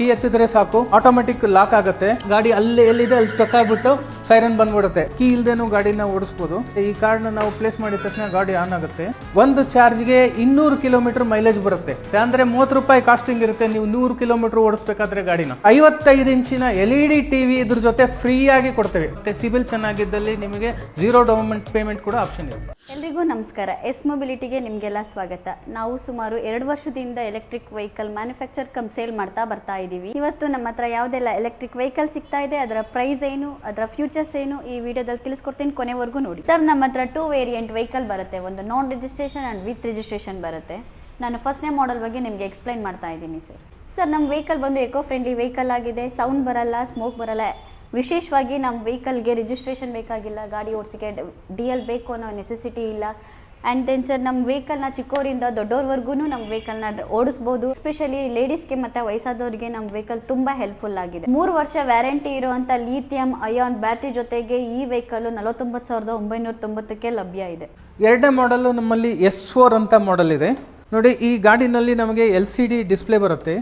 Key ಎತ್ತಿದ್ರೆ ಸಾಕು automatic lock ಆಗುತ್ತೆ. ಗಾಡಿ ಅಲ್ಲಿ ಎಲ್ಲಿದೆ ಅಲ್ಲಿ ಸ್ಟಕ್ ಆಗ್ಬಿಟ್ಟು ಸೈರನ್ ಬಂದ್ಬಿಡುತ್ತೆ. ಕೀ ಇಲ್ದೇನು ಗಾಡಿನ ಓಡಿಸ್ಬೋದು. ಈ ಕಾರ್ಡ್ನ ನಾವು ಪ್ಲೇಸ್ ಮಾಡಿದ ತಕ್ಷಣ ಗಾಡಿ ಆನ್ ಆಗುತ್ತೆ. ಒಂದು ಚಾರ್ಜ್ಗೆ ಇನ್ನೂರು ಕಿಲೋಮೀಟರ್ ಮೈಲೇಜ್ ಬರುತ್ತೆ. ಅಂದ್ರೆ ಮೂವತ್ತು ರೂಪಾಯಿ ಕಾಸ್ಟಿಂಗ್ ಇರುತ್ತೆ. ನೀವು ನೂರು ಕಿಲೋಮೀಟರ್ ಓಡಿಸ್ಬೇಕಾದ್ರೆ ಗಾಡಿನ. ಐವತ್ತೈದು ಇಂಚಿನ ಎಲ್ ಇ ಡಿ ಟಿವಿ ಇದ್ರ ಜೊತೆ ಫ್ರೀ ಆಗಿ ಕೊಡ್ತೇವೆ. ಮತ್ತೆ ಸಿಬಿಲ್ ಚೆನ್ನಾಗಿದ್ದಲ್ಲಿ ನಿಮಗೆ ಜೀರೋ ಡೌನ್ಮೆಂಟ್ ಪೇಮೆಂಟ್ ಕೂಡ ಆಪ್ಷನ್ ಇರುತ್ತೆ ಎಲ್ರಿಗೂ ನಮಸ್ಕಾರ. ಎಸ್ ಮೊಬಿಲಿಟಿಗೆ ನಿಮಗೆಲ್ಲ ಸ್ವಾಗತ. ನಾವು ಸುಮಾರು ಎರಡು ವರ್ಷದಿಂದ electric vehicle manufacture cum sale ಮಾಡ್ತಾ ಬರ್ತಾ ಇವತ್ತು ನಮ್ಮ ಹತ್ರ ಯಾವುದೆಲ್ಲ ಎಲೆಕ್ಟ್ರಿಕ್ ವೆಹಿಕಲ್ ಸಿಗ್ತಾ ಇದೆ, ಅದರ ಪ್ರೈಸ್ ಏನು, ಅದರ ಫ್ಯೂಚರ್ಸ್ ಏನು, ಈ ವಿಡಿಯೋದಲ್ಲಿ ತಿಳಿಸ್ಕೊಡ್ತೀನಿ ಕೊನೆವರೆಗೂ ನೋಡಿ. ಸರ್ ನಮ್ಮ ಹತ್ರ ಟೂ ವೇರಿಯಂಟ್ ವೆಹಿಕಲ್ ಬರುತ್ತೆ. ಒಂದು non registration and with registration ಬರುತ್ತೆ. ನಾನು ಫಸ್ಟ್ನೇ ಮಾಡೆಲ್ ಬಗ್ಗೆ ನಿಮಗೆ ಎಕ್ಸ್ಪ್ಲೈನ್ ಮಾಡ್ತಾ ಇದ್ದೀನಿ ಸರ್ ಸರ್ ನಮ್ಮ ವೆಹಿಕಲ್ ಬಂದು ಎಕೋ ಫ್ರೆಂಡ್ಲಿ ವೆಹಿಕಲ್ ಆಗಿದೆ. ಸೌಂಡ್ ಬರಲ್ಲ ಸ್ಮೋಕ್ ಬರಲ್ಲ. ವಿಶೇಷವಾಗಿ ನಮ್ಮ ವೆಹಿಕಲ್ಗೆ ರಿಜಿಸ್ಟ್ರೇಷನ್ ಬೇಕಾಗಿಲ್ಲ, ಗಾಡಿ ಓಡಿಸಿಕೆ ಡಿ ಎಲ್ ಬೇಕು ಅನ್ನೋ ನೆಸೆಸಿಟಿ ಇಲ್ಲ. ಆ್ಯಂಡ್ ದೆನ್ ಸರ್ ನಮ್ಮ ವೆಹಿಕಲ್ನ ಚಿಕ್ಕವರಿಂದ ದೊಡ್ಡವ್ರವರೆಗೂ ನಮ್ಮ ವೆಹಿಕಲ್ನ ಓಡಿಸ್ಬೋದು. ಎಸ್ಪೆಷಲಿ ಲೇಡೀಸ್ಗೆ ಮತ್ತು ವಯಸ್ಸಾದವರಿಗೆ ನಮ್ಮ ವೆಹಿಕಲ್ ತುಂಬ ಹೆಲ್ಪ್ಫುಲ್ ಆಗಿದೆ. ಮೂರು ವರ್ಷ ವ್ಯಾರಂಟಿ ಇರುವಂಥ ಲೀಥಿಯಂ ಅಯಾನ್ ಬ್ಯಾಟ್ರಿ ಜೊತೆಗೆ ಈ ವೆಹಿಕಲ್ ನಲವತ್ತೊಂಬತ್ತು ಸಾವಿರದ ಒಂಬೈನೂರ ತೊಂಬತ್ತಕ್ಕೆ ಲಭ್ಯ ಇದೆ. ಎರಡನೇ ಮಾಡಲು ನಮ್ಮಲ್ಲಿ ಎಸ್ ಫೋರ್ ಅಂತ ಮಾಡೆಲ್ ಇದೆ. ನೋಡಿ, ಈ ಗಾಡಿನಲ್ಲಿ ನಮಗೆ ಎಲ್ ಸಿ ಡಿ ಡಿಸ್ಪ್ಲೇ ಬರುತ್ತೆ.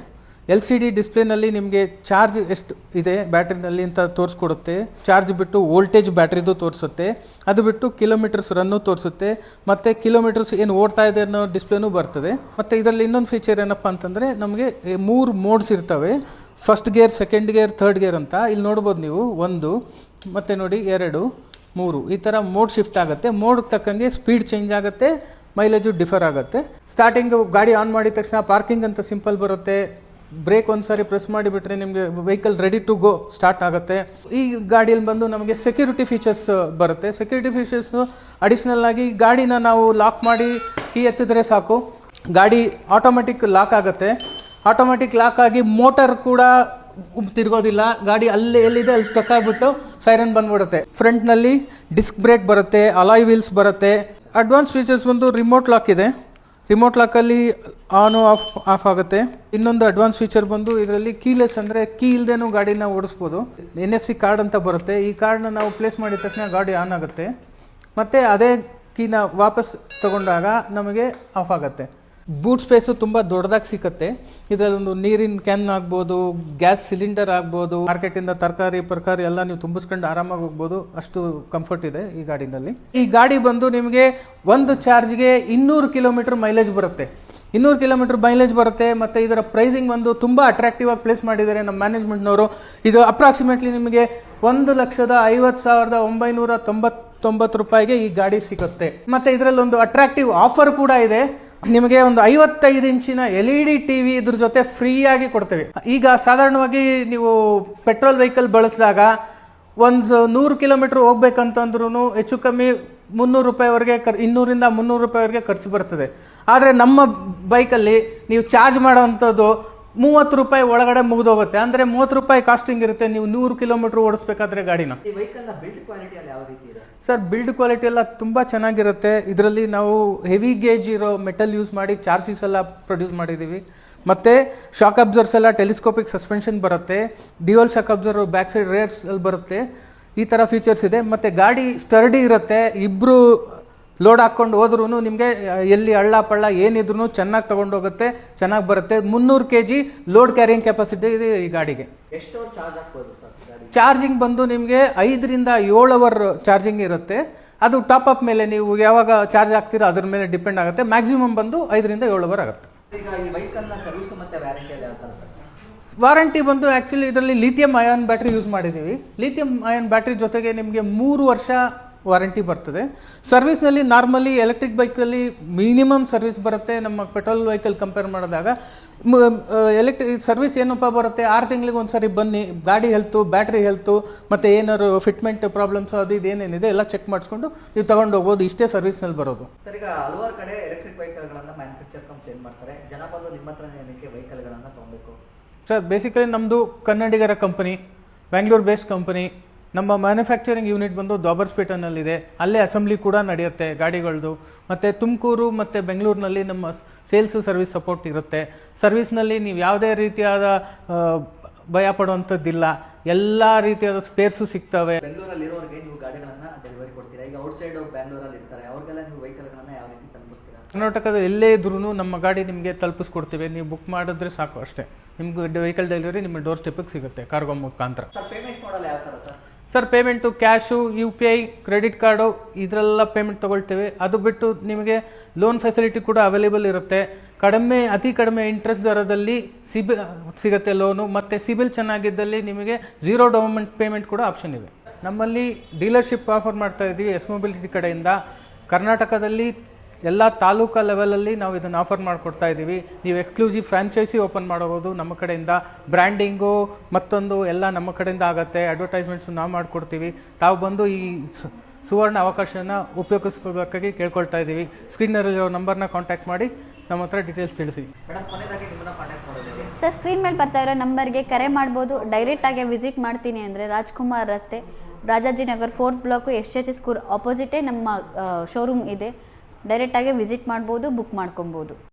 ಎಲ್ ಸಿ ಡಿ ಡಿಸ್ಪ್ಲೇನಲ್ಲಿ ನಿಮಗೆ ಚಾರ್ಜ್ ಎಷ್ಟು ಇದೆ ಬ್ಯಾಟ್ರಿನಲ್ಲಿ ಅಂತ ತೋರಿಸ್ಕೊಡುತ್ತೆ. ಚಾರ್ಜ್ ಬಿಟ್ಟು ವೋಲ್ಟೇಜ್ ಬ್ಯಾಟ್ರಿದು ತೋರಿಸುತ್ತೆ. ಅದು ಬಿಟ್ಟು ಕಿಲೋಮೀಟರ್ಸ್ ರನ್ನು ತೋರಿಸುತ್ತೆ. ಮತ್ತು ಕಿಲೋಮೀಟರ್ಸ್ ಏನು ಓಡ್ತಾ ಇದೆ ಅನ್ನೋ ಡಿಸ್ಪ್ಲೇನೂ ಬರ್ತದೆ. ಮತ್ತು ಇದರಲ್ಲಿ ಇನ್ನೊಂದು ಫೀಚರ್ ಏನಪ್ಪ ಅಂತಂದರೆ ನಮಗೆ ಮೂರು ಮೋಡ್ಸ್ ಇರ್ತವೆ. First gear second gear third gear ಅಂತ. ಇಲ್ಲಿ ನೋಡ್ಬೋದು ನೀವು. ಒಂದು, ಮತ್ತು ನೋಡಿ, ಎರಡು, ಮೂರು. ಈ ಥರ ಮೋಡ್ ಶಿಫ್ಟ್ ಆಗುತ್ತೆ. ಮೋಡ್ ತಕ್ಕಂಗೆ ಸ್ಪೀಡ್ ಚೇಂಜ್ ಆಗುತ್ತೆ. ಮೈಲೇಜು ಡಿಫರ್ ಆಗುತ್ತೆ. ಸ್ಟಾರ್ಟಿಂಗ್ ಗಾಡಿ ಆನ್ ಮಾಡಿದ ತಕ್ಷಣ ಪಾರ್ಕಿಂಗ್ ಅಂತ ಸಿಂಪಲ್ ಬರುತ್ತೆ. ಬ್ರೇಕ್ ಒಂದು ಸಾರಿ ಪ್ರೆಸ್ ಮಾಡಿಬಿಟ್ರೆ ನಿಮಗೆ vehicle ready to go start ಆಗುತ್ತೆ. ಈ ಗಾಡಿಯಲ್ಲಿ ಬಂದು ನಮಗೆ ಸೆಕ್ಯೂರಿಟಿ ಫೀಚರ್ಸ್ ಬರುತ್ತೆ. ಸೆಕ್ಯೂರಿಟಿ ಫೀಚರ್ಸ್ ಅಡಿಷ್ನಲ್ ಆಗಿ ಗಾಡಿನ ನಾವು ಲಾಕ್ ಮಾಡಿ ಕೀ ಎತ್ತಿದ್ರೆ ಸಾಕು. ಗಾಡಿ ಆಟೋಮೆಟಿಕ್ ಲಾಕ್ ಆಗುತ್ತೆ. ಆಟೋಮೆಟಿಕ್ ಲಾಕ್ ಆಗಿ ಮೋಟರ್ ಕೂಡ ತಿರ್ಗೋದಿಲ್ಲ. ಗಾಡಿ ಅಲ್ಲಿ ಎಲ್ಲಿದೆ ಅಲ್ಲಿ ಸ್ಟಕ್ ಆಗಿಬಿಟ್ಟು ಸೈರನ್ ಬಂದ್ಬಿಡುತ್ತೆ. ಫ್ರಂಟ್ನಲ್ಲಿ ಡಿಸ್ಕ್ ಬ್ರೇಕ್ ಬರುತ್ತೆ ಅಲಾಯ್ ವೀಲ್ಸ್ ಬರುತ್ತೆ. ಅಡ್ವಾನ್ಸ್ ಫೀಚರ್ಸ್ ಬಂದು ರಿಮೋಟ್ ಲಾಕ್ ಇದೆ. ರಿಮೋಟ್ ಲಾಕಲ್ಲಿ ಆನ್ ಆಫ್ ಆಫ್ ಆಗುತ್ತೆ. ಇನ್ನೊಂದು ಅಡ್ವಾನ್ಸ್ ಫೀಚರ್ ಬಂದು ಇದರಲ್ಲಿ ಕೀಲೆಸ್ ಅಂದರೆ ಕೀ ಇಲ್ದೇನೂ ಗಾಡಿನ ಓಡಿಸ್ಬೋದು. ಎನ್ ಎಫ್ ಸಿ ಕಾರ್ಡ್ ಅಂತ ಬರುತ್ತೆ. ಈ ಕಾರ್ಡ್ನ ನಾವು ಪ್ಲೇಸ್ ಮಾಡಿದ ತಕ್ಷಣ ಗಾಡಿ ಆನ್ ಆಗುತ್ತೆ. ಮತ್ತು ಅದೇ ಕೀನ ವಾಪಸ್ ತಗೊಂಡಾಗ ನಮಗೆ ಆಫ್ ಆಗುತ್ತೆ. ಬೂಟ್ ಸ್ಪೇಸು ತುಂಬ ದೊಡ್ಡದಾಗಿ ಸಿಕ್ಕತ್ತೆ. ಇದರಲ್ಲೊಂದು ನೀರಿನ ಕ್ಯಾನ್ ಆಗ್ಬೋದು ಗ್ಯಾಸ್ ಸಿಲಿಂಡರ್ ಆಗ್ಬೋದು ಮಾರ್ಕೆಟಿಂದ ತರಕಾರಿ ಪರ್ಕಾರಿ ಎಲ್ಲ ನೀವು ತುಂಬಿಸ್ಕೊಂಡು ಆರಾಮಾಗಿ ಹೋಗ್ಬೋದು. ಅಷ್ಟು ಕಂಫರ್ಟ್ ಇದೆ ಈ ಗಾಡಿನಲ್ಲಿ. ಈ ಗಾಡಿ ಬಂದು ನಿಮಗೆ ಒಂದು ಚಾರ್ಜ್ಗೆ ಇನ್ನೂರು ಕಿಲೋಮೀಟರ್ ಮೈಲೇಜ್ ಬರುತ್ತೆ. ಇನ್ನೂರು ಕಿಲೋಮೀಟರ್ ಮೈಲೇಜ್ ಬರುತ್ತೆ, ಮತ್ತು ಇದರ ಪ್ರೈಸಿಂಗ್ ಬಂದು ತುಂಬ ಅಟ್ರಾಕ್ಟಿವ್ ಆಗಿ ಪ್ಲೇಸ್ ಮಾಡಿದ್ದಾರೆ ನಮ್ಮ ಮ್ಯಾನೇಜ್ಮೆಂಟ್ನವರು ಇದು ಅಪ್ರಾಕ್ಸಿಮೇಟ್ಲಿ ನಿಮಗೆ ಒಂದು ಲಕ್ಷದ ಐವತ್ತು ಸಾವಿರದ ಒಂಬೈನೂರ ತೊಂಬತ್ತೊಂಬತ್ತು ರೂಪಾಯಿಗೆ ಈ ಗಾಡಿ ಸಿಗುತ್ತೆ. ಮತ್ತು ಇದರಲ್ಲಿ ಒಂದು ಅಟ್ರಾಕ್ಟಿವ್ ಆಫರ್ ಕೂಡ ಇದೆ. ನಿಮಗೆ ಒಂದು ಐವತ್ತೈದು ಇಂಚಿನ L E D T V ಇದ್ರ ಜೊತೆ ಫ್ರೀಯಾಗಿ ಕೊಡ್ತೇವೆ. ಈಗ ಸಾಧಾರಣವಾಗಿ ನೀವು ಪೆಟ್ರೋಲ್ ವೆಹಿಕಲ್ ಬಳಸಿದಾಗ ಒಂದು ನೂರು ಕಿಲೋಮೀಟ್ರ್ ಹೋಗ್ಬೇಕಂತಂದ್ರೂ ಹೆಚ್ಚು ಕಮ್ಮಿ ಮುನ್ನೂರು ರೂಪಾಯಿವರೆಗೆ ಖರ್, ಇನ್ನೂರಿಂದ ಮುನ್ನೂರು ರೂಪಾಯಿವರೆಗೆ ಖರ್ಚು ಬರ್ತದೆ. ಆದರೆ ನಮ್ಮ ಬೈಕಲ್ಲಿ ನೀವು ಚಾರ್ಜ್ ಮಾಡೋವಂಥದ್ದು ಮೂವತ್ತು ರೂಪಾಯಿ ಒಳಗಡೆ ಮುಗಿದೋಗುತ್ತೆ. ಅಂದರೆ ಮೂವತ್ತು ರೂಪಾಯಿ ಕಾಸ್ಟಿಂಗ್ ಇರುತ್ತೆ. ನೀವು ನೂರು ಕಿಲೋಮೀಟ್ರ್ ಓಡಿಸ್ಬೇಕಾದ್ರೆ ಗಾಡಿನ. ಸರ್ ಬಿಲ್ಡ್ ಕ್ವಾಲಿಟಿ ಎಲ್ಲ ತುಂಬ ಚೆನ್ನಾಗಿರುತ್ತೆ. ಇದರಲ್ಲಿ ನಾವು ಹೆವಿ ಗೇಜ್ ಇರೋ ಮೆಟಲ್ ಯೂಸ್ ಮಾಡಿ ಚಾರ್ಸಿಸ್ ಎಲ್ಲ ಪ್ರೊಡ್ಯೂಸ್ ಮಾಡಿದ್ದೀವಿ. ಮತ್ತು ಶಾಕ್ ಅಬ್ಸರ್ಸ್ ಎಲ್ಲ ಟೆಲಿಸ್ಕೋಪಿಕ್ ಸಸ್ಪೆನ್ಷನ್ ಬರುತ್ತೆ. Dual shock absorber back side rears ಅಲ್ಲಿ ಬರುತ್ತೆ. ಈ ಥರ ಫೀಚರ್ಸ್ ಇದೆ. ಮತ್ತು ಗಾಡಿ ಸ್ಟರ್ಡಿ ಇರುತ್ತೆ. ಇಬ್ಬರು ಲೋಡ್ ಹಾಕ್ಕೊಂಡು ಹೋದ್ರೂ ನಿಮಗೆ ಎಲ್ಲಿ ಹಳ್ಳ ಪಳ್ಳ ಏನಿದ್ರು ಚೆನ್ನಾಗಿ ತೊಗೊಂಡೋಗುತ್ತೆ ಚೆನ್ನಾಗಿ ಬರುತ್ತೆ. ಮುನ್ನೂರು K G load carrying capacity ಇದೆ ಈ ಗಾಡಿಗೆ. ಎಷ್ಟು ಚಾರ್ಜ್ ಹಾಕ್ಬೋದು ಸರ್ ಚಾರ್ಜಿಂಗ್ ಬಂದು ನಿಮಗೆ ಐದರಿಂದ ಏಳು ಅವರ್ ಚಾರ್ಜಿಂಗ್ ಇರುತ್ತೆ. ಅದು ಟಾಪ್ ಅಪ್ ಮೇಲೆ ನೀವು ಯಾವಾಗ ಚಾರ್ಜ್ ಆಗ್ತೀರೋ ಅದ್ರ ಮೇಲೆ ಡಿಪೆಂಡ್ ಆಗುತ್ತೆ. ಮ್ಯಾಕ್ಸಿಮಮ್ ಬಂದು ಐದರಿಂದ ಏಳು ಅವರ್ ಆಗುತ್ತೆ ವಾರಂಟಿ ಬಂದು ಆ್ಯಕ್ಚುಲಿ ಇದರಲ್ಲಿ ಲಿಥಿಯಂ ಅಯಾನ್ ಬ್ಯಾಟ್ರಿ ಯೂಸ್ ಮಾಡಿದ್ದೀವಿ. ಲಿಥಿಯಂ ಅಯಾನ್ ಬ್ಯಾಟ್ರಿ ಜೊತೆಗೆ ನಿಮಗೆ ಮೂರು ವರ್ಷ ವಾರಂಟಿ ಬರ್ತದೆ. ಸರ್ವಿಸ್ನಲ್ಲಿ ನಾರ್ಮಲಿ ಎಲೆಕ್ಟ್ರಿಕ್ ಬೈಕಲ್ಲಿ ಮಿನಿಮಮ್ ಸರ್ವಿಸ್ ಬರುತ್ತೆ. ನಮ್ಮ ಪೆಟ್ರೋಲ್ ವೆಹಿಕಲ್ ಕಂಪೇರ್ ಮಾಡಿದಾಗ ಎಲೆಕ್ಟ್ರಿಕ್ ಸರ್ವಿಸ್ ಏನಪ್ಪ ಬರುತ್ತೆ? ಆರು ತಿಂಗಳಿಗೆ ಸಾರಿ ಬನ್ನಿ. ಗಾಡಿ ಹೆಲ್ತು ಬ್ಯಾಟ್ರಿ ಹೆಲ್ತು ಮತ್ತು ಏನಾದ್ರು ಫಿಟ್ಮೆಂಟ್ ಪ್ರಾಬ್ಲಮ್ಸ್ ಅದು ಇದು ಏನೇನಿದೆ ಎಲ್ಲ ಚೆಕ್ ಮಾಡಿಸ್ಕೊಂಡು ನೀವು ತಗೊಂಡು ಹೋಗ್ಬೋದು. ಇಷ್ಟೇ ಸರ್ವಿಸ್ನಲ್ಲಿ ಬರೋದು. ಸರ್ ಈಗ ಹಲವಾರು ಕಡೆ ಎಲೆಕ್ಟ್ರಿಕ್ ವೆಹಿಕಲ್ಗಳನ್ನು ಮ್ಯಾನುಫ್ಯಾಕ್ಚರ್ ಕಂಪ್ಸ್ ಏನು ಮಾಡ್ತಾರೆ? ಜನ ಬಂದು ನಿಮ್ಮ ಹತ್ರ ಏನಕ್ಕೆ ವೆಹಿಕಲ್ಗಳನ್ನು ತೊಗೊಬೇಕು? ಸರ್ ಬೇಸಿಕಲಿ ನಮ್ಮದು ಕನ್ನಡಿಗರ ಕಂಪನಿ ಬ್ಯಾಂಗ್ಳೂರ್ ಬೇಸ್ಡ್ ಕಂಪನಿ ನಮ್ಮ ಮ್ಯಾನುಫ್ಯಾಕ್ಚರಿಂಗ್ ಯೂನಿಟ್ ಬಂದು ದ್ವಾಬರ್ಸ್ಪೇಟನಲ್ಲಿದೆ ಅಲ್ಲೇ ಅಸೆಂಬ್ಲಿ ಕೂಡ ನಡೆಯುತ್ತೆ ಗಾಡಿಗಳದ್ದು ಮತ್ತು ತುಮಕೂರು ಮತ್ತು ಬೆಂಗಳೂರಿನಲ್ಲಿ ನಮ್ಮ ಸೇಲ್ಸ್ ಸರ್ವಿಸ್ ಸಪೋರ್ಟ್ ಇರುತ್ತೆ. ಸರ್ವಿಸ್ನಲ್ಲಿ ನೀವು ಯಾವುದೇ ರೀತಿಯಾದ ಭಯ ಪಡುವಂಥದ್ದಿಲ್ಲ. ಎಲ್ಲ ರೀತಿಯಾದ ಸ್ಪೇರ್ಸು ಸಿಗ್ತವೆ. ಬೆಂಗಳೂರಲ್ಲಿ ಇರೋರಿಗೆ ನೀವು ಗಾಡಿಗಳನ್ನ ಡೆಲಿವರಿ ಕೊಡ್ತೀರಾ? ಈಗ ಔಟ್ ಸೈಡ್ ಇರ್ತಾರೆ. ಅವ್ರಿಗೆಲ್ಲ ನೀವು ವೆಹಿಕಲ್ಗಳನ್ನ ಯಾವ ರೀತಿ ತಲುಪಿಸ್ತೀರಾ? ಕರ್ನಾಟಕದ ಎಲ್ಲೇ ಇದ್ರೂ ನಮ್ಮ ಗಾಡಿ ನಿಮಗೆ ತಲುಪಿಸ್ಕೊಡ್ತೀವಿ. ನೀವು ಬುಕ್ ಮಾಡಿದ್ರೆ ಸಾಕು ಅಷ್ಟೇ. ನಿಮ್ಗೆ ವೆಹಿಕಲ್ ಡೆಲಿವರಿ ನಿಮ್ಮ ಡೋರ್ ಸ್ಟೆಪ್ಪಿಗೆ ಸಿಗುತ್ತೆ ಕಾರ್ಗೋ ಮುಖಾಂತರ. ಪೇಮೆಂಟ್ ಮಾಡಲ್ಲ ಯಾವ ಥರ sir? Sir payment cash U P I credit card ಇದರೆಲ್ಲ payment ತೊಗೊಳ್ತೇವೆ. ಅದು ಬಿಟ್ಟು ನಿಮಗೆ ಲೋನ್ ಫೆಸಿಲಿಟಿ ಕೂಡ ಅವೈಲೇಬಲ್ ಇರುತ್ತೆ. ಕಡಿಮೆ, ಅತಿ ಕಡಿಮೆ ಇಂಟ್ರೆಸ್ಟ್ ದರದಲ್ಲಿ ಸಿಬಿ, ಸಿಗುತ್ತೆ ಲೋನು ಮತ್ತು ಸಿಬಿಲ್ ಚೆನ್ನಾಗಿದ್ದಲ್ಲಿ ನಿಮಗೆ ಝೀರೋ ಡೌಮೆಂಟ್ ಪೇಮೆಂಟ್ ಕೂಡ ಆಪ್ಷನ್ ಇದೆ ನಮ್ಮಲ್ಲಿ ಡೀಲರ್ಶಿಪ್ ಆಫರ್ ಮಾಡ್ತಾ ಇದ್ದೀವಿ ಎಸ್ ಮೊಬಿಲಿಟಿ ಕಡೆಯಿಂದ. ಕರ್ನಾಟಕದಲ್ಲಿ ಎಲ್ಲ ತಾಲೂಕಾ ಲೆವೆಲಲ್ಲಿ ನಾವು ಇದನ್ನು ಆಫರ್ ಮಾಡಿಕೊಡ್ತಾ ಇದ್ದೀವಿ ನೀವು ಎಕ್ಸ್ಕ್ಲೂಸಿವ್ ಫ್ರಾಂಚೈಸಿ ಓಪನ್ ಮಾಡಬಹುದು ನಮ್ಮ ಕಡೆಯಿಂದ. ಬ್ರ್ಯಾಂಡಿಂಗು ಮತ್ತೊಂದು ಎಲ್ಲ ನಮ್ಮ ಕಡೆಯಿಂದ ಆಗುತ್ತೆ. ಅಡ್ವರ್ಟೈಸ್ಮೆಂಟ್ಸು ನಾವು ಮಾಡಿಕೊಡ್ತೀವಿ. ತಾವು ಬಂದು ಈ ಸುವರ್ಣ ಅವಕಾಶನ ಉಪಯೋಗಿಸ್ಕೊಳ್ಬೇಕಾಗಿ ಕೇಳ್ಕೊಳ್ತಾ ಇದ್ದೀವಿ ಸ್ಕ್ರೀನಲ್ಲಿರೋ ನಂಬರ್ನ ಕಾಂಟ್ಯಾಕ್ಟ್ ಮಾಡಿ ನಮ್ಮ ಹತ್ರ ಡೀಟೇಲ್ಸ್ ತಿಳಿಸಿ. ಸರ್ ಸ್ಕ್ರೀನ್ ಮೇಲೆ ಬರ್ತಾ ಇರೋ ನಂಬರ್ಗೆ ಕರೆ ಮಾಡ್ಬೋದು. ಡೈರೆಕ್ಟಾಗಿ ವಿಸಿಟ್ ಮಾಡ್ತೀನಿ ಅಂದರೆ ರಾಜ್ಕುಮಾರ್ ರಸ್ತೆ Rajajinagar fourth block S H S school ಆಪೋಸಿಟೇ ನಮ್ಮ ಶೋರೂಮ್ ಇದೆ. ಡೈರೆಕ್ಟಾಗಿ ವಿಸಿಟ್ ಮಾಡ್ಬೋದು ಬುಕ್ ಮಾಡ್ಕೊಬೋದು.